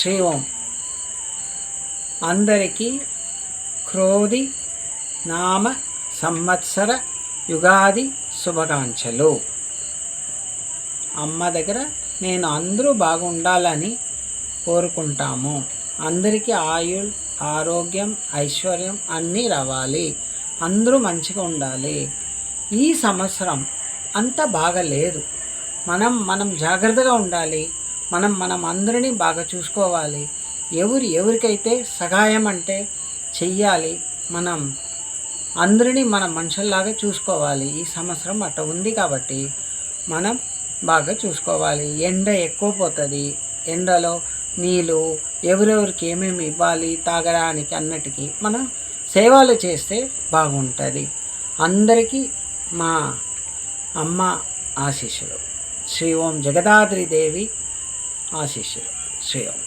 శ్రీ ఓం అందరికీ క్రోధి నామ సంవత్సర యుగాది శుభాకాంక్షలు. అమ్మ దగ్గర నేను అందరూ బాగుండాలని కోరుకుంటాము. అందరికీ ఆయుల్ ఆరోగ్యం ఐశ్వర్యం అన్నీ రావాలి. అందరూ మంచిగా ఉండాలి. ఈ సంవత్సరం అంత బాగలేదు. మనం మనం జాగ్రత్తగా ఉండాలి. మనం మనం అందరినీ బాగా చూసుకోవాలి. ఎవరు ఎవరికైతే సహాయం అంటే చెయ్యాలి మనం అందరినీ మన మనుషుల్లాగా చూసుకోవాలి. ఈ సంవత్సరం అట్ట ఉంది కాబట్టి మనం బాగా చూసుకోవాలి. ఎండ ఎక్కువ పోతుంది. ఎండలో నీళ్ళు ఎవరెవరికి ఏమేమి ఇవ్వాలి తాగడానికి అన్నిటికీ మనం సేవలు చేస్తే బాగుంటుంది. అందరికీ మా అమ్మ ఆశీస్సులు. శ్రీ ఓం జగదాద్రి దేవి ఆశీస్సులు శ్రీ ఓం